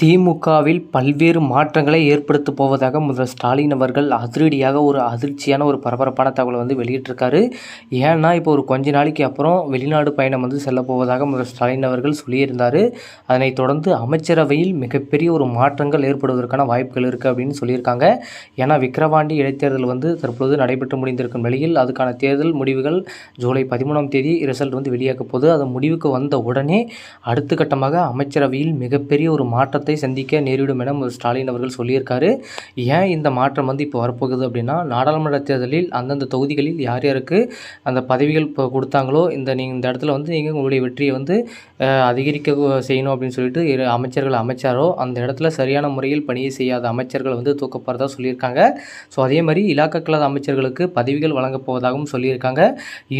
திமுகவில் பல்வேறு மாற்றங்களை ஏற்படுத்தப் போவதாக முதல்வர் ஸ்டாலின் அவர்கள் அதிரடியாக ஒரு அதிர்ச்சியான ஒரு பரபரப்பான தகவலை வந்து வெளியிட்டிருக்காரு. ஏன்னா இப்போ ஒரு கொஞ்ச நாளைக்கு அப்புறம் வெளிநாடு பயணம் வந்து செல்ல போவதாக முதல்வர் ஸ்டாலின் அவர்கள் சொல்லியிருந்தார். அதனைத் தொடர்ந்து அமைச்சரவையில் மிகப்பெரிய ஒரு மாற்றங்கள் ஏற்படுவதற்கான வாய்ப்புகள் இருக்குது அப்படின்னு சொல்லியிருக்காங்க. ஏன்னா விக்கிரவாண்டி இடைத்தேர்தல் வந்து தற்போது நடைபெற்று முடிந்திருக்கும் நிலையில் அதுக்கான தேர்தல் முடிவுகள் ஜூலை பதிமூணாம் தேதி ரிசல்ட் வந்து வெளியாக போகுது. அது முடிவுக்கு வந்த உடனே அடுத்த கட்டமாக அமைச்சரவையில் மிகப்பெரிய ஒரு மாற்றத்தை சந்திக்க நேரிடும் என ஸ்டாலின் அவர்கள் சொல்லியிருக்காரு. ஏன் இந்த மாற்றம் வந்து இப்போ வரப்போகுது அப்படின்னா நாடாளுமன்ற தேர்தலில் அந்தந்த தொகுதிகளில் யார் யாருக்கு அந்த பதவிகள் இப்போ கொடுத்தாங்களோ இந்த நீங்கள் இந்த இடத்துல வந்து நீங்கள் உங்களுடைய வெற்றியை வந்து அதிகரிக்க செய்யணும் அப்படின்னு சொல்லிட்டு இரு அமைச்சர்கள் அமைச்சாரோ அந்த இடத்துல சரியான முறையில் பணியை செய்யாத அமைச்சர்கள் வந்து தூக்கப்படுறதா சொல்லியிருக்காங்க. ஸோ அதே மாதிரி இலாக்காக்களாத அமைச்சர்களுக்கு பதவிகள் வழங்கப் போவதாகவும் சொல்லியிருக்காங்க.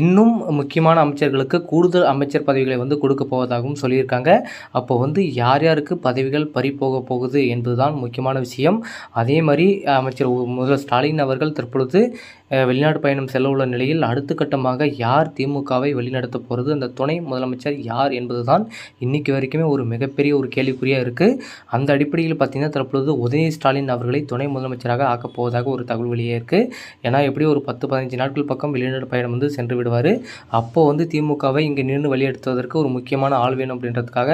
இன்னும் முக்கியமான அமைச்சர்களுக்கு கூடுதல் அமைச்சர் பதவிகளை வந்து கொடுக்க போவதாகவும் சொல்லியிருக்காங்க. அப்போ வந்து யார் யாருக்கு பதவிகள் வரி போக போகுது என்பதுதான் முக்கியமான விஷயம். அதே மாதிரி அமைச்சர் முதல்வர் ஸ்டாலின் அவர்கள் தற்பொழுது வெளிநாட்டு வெளிநாடு பயணம் செல்ல உள்ள நிலையில் அடுத்த கட்டமாக யார் திமுகவை வழிநடத்த போகிறது அந்த துணை முதலமைச்சர் யார் என்பதுதான் இன்னைக்கு வரைக்குமே ஒரு மிகப்பெரிய ஒரு கேள்விக்குறியாக இருக்குது அந்த அடிப்படையில் பார்த்தீங்கன்னா தற்பொழுது உதயநிதி ஸ்டாலின் அவர்களை துணை முதலமைச்சராக ஆக்கப் போவதாக ஒரு தகவல் வெளியே இருக்குது ஏன்னா எப்படி ஒரு பத்து பதினஞ்சு நாட்கள் பக்கம் வெளிநாடு பயணம் வந்து சென்று விடுவார். அப்போ வந்து திமுகவை இங்கே நின்று வழியெடுத்துவதற்கு ஒரு முக்கியமான ஆள் வேணும் அப்படின்றதுக்காக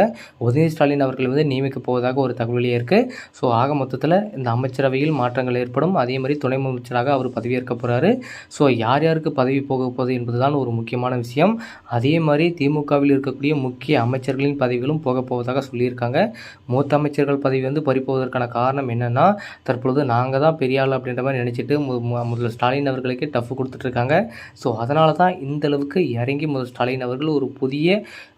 உதயநிதி ஸ்டாலின் அவர்கள் வந்து நியமிக்கப் போவதாக ஒரு தகவல் இருக்குது ஸோ ஆக மொத்தத்தில் இந்த அமைச்சரவையில் மாற்றங்கள் ஏற்படும். அதே மாதிரி துணை முதலமைச்சராக அவர் பதவியேற்க போகிறாரு ஸோ யார் யாருக்கு பதவி போக போகுது என்பதுதான் ஒரு முக்கியமான விஷயம். அதே மாதிரி திமுகவில் இருக்கக்கூடிய முக்கிய அமைச்சர்களின் பதவிகளும் போக போவதாக சொல்லியிருக்காங்க. மூத்த அமைச்சர்கள் பதவி வந்து பறிப்போவதற்கான காரணம் என்னென்னா தற்பொழுது நாங்கள் தான் பெரிய ஆள் அப்படின்ற மாதிரி நினச்சிட்டு மு- முதல்வர் ஸ்டாலின் அவர்களுக்கு டஃப் கொடுத்துட்ருக்காங்க ஸோ அதனால தான் இந்த அளவுக்கு இறங்கி முதல் ஸ்டாலின் அவர்கள் ஒரு புதிய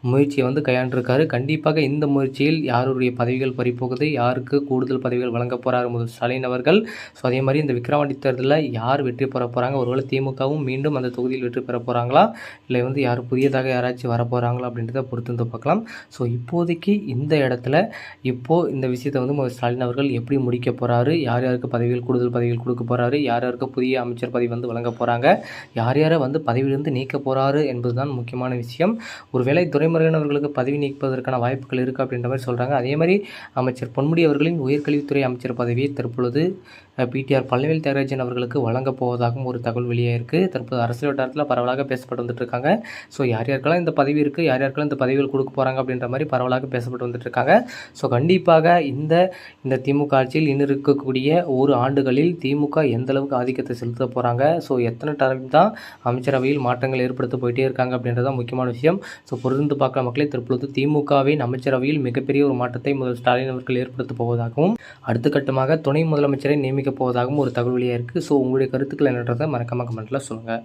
முயற்சியை வந்து கையாண்டிருக்காரு. கண்டிப்பாக இந்த முயற்சியில் யாருடைய பதவிகள் பறி போகுது. யாருக்கு கூடுதல் பதவிகள் வழங்க போகிறார் முதல் ஸ்டாலின் அவர்கள்? ஸோ அதே மாதிரி இந்த விக்ரவாண்டி தேர்தலில் யார் வெற்றி பெற போகிறாங்க ஒருவேளை திமுகவும் மீண்டும் அந்த தொகுதியில் வெற்றி பெற போகிறாங்களா இல்லை வந்து யார் புதியதாக யாராச்சும் வர போகிறாங்களா அப்படின்றத பொறுத்து வந்து பார்க்கலாம். ஸோ இப்போதைக்கு இந்த இடத்துல இப்போது இந்த விஷயத்தை வந்து முதல் ஸ்டாலின் அவர்கள் எப்படி முடிக்க போகிறாரு யார் யாருக்கு பதவிகள் கூடுதல் பதவிகள் கொடுக்க போகிறாரு யார் யாருக்கு புதிய அமைச்சர் பதவி வந்து வழங்க போகிறாங்க யார் யாரை வந்து பதவியிலிருந்து நீக்க போகிறாரு என்பதுதான் முக்கியமான விஷயம். ஒருவேளை துரைமுருகன் அவர்களுக்கு பதவி நீப்பதற்கான வாய்ப்புகள் இருக்குது அப்படின்ற மாதிரி சொல்கிறாங்க அதே மாதிரி அமைச்சர் பொன்முடி அவர்களின் உயர்கல்வித்துறை அமைச்சர் பதவியை தற்பொழுது பிடிஆர் பழனிவேல் தியாகராஜன் அவர்களுக்கு வழங்கப் போவதாகவும் ஒரு தகவல் வெளியாயிருக்கு. இருக்குது தற்போது அரசியல் வட்டாரத்தில் பரவலாக பேசப்பட்டு வந்துட்டு இருக்காங்க ஸோ யார் யாருக்கெல்லாம் இந்த பதவி இருக்குது யார் யாருக்கெல்லாம் இந்த பதவிகள் கொடுக்க போகிறாங்க அப்படின்ற மாதிரி பரவலாக பேசப்பட்டு வந்துட்டு இருக்காங்க ஸோ கண்டிப்பாக இந்த இந்த திமுக ஆட்சியில் இன்னும் இருக்கக்கூடிய ஒரு ஆண்டுகளில் திமுக எந்த அளவுக்கு ஆதிக்கத்தை செலுத்த போகிறாங்க ஸோ எத்தனை டைம் தான் அமைச்சரவையில் மாற்றங்கள் ஏற்படுத்த போயிட்டே இருக்காங்க அப்படின்றதான் முக்கியமான விஷயம். ஸோ பொருந்து பார்க்குற மக்களே தற்பொழுது திமுகவின் அமைச்சரவையில் மிகப்பெரிய ஒரு மாற்றத்தை முதல் ஸ்டாலின் அவர்கள் ஏற்படுத்தப் போவதாகவும் அடுத்த கட்டமாக துணை முதலமைச்சரை நியமிக்கப் போவதாகவும் ஒரு தகவல் வெளியாக இருக்குது ஸோ உங்களுடைய கருத்துக்கள் என்னன்றதை மறக்காமல் கமெண்ட்டில் சொல்லுங்கள்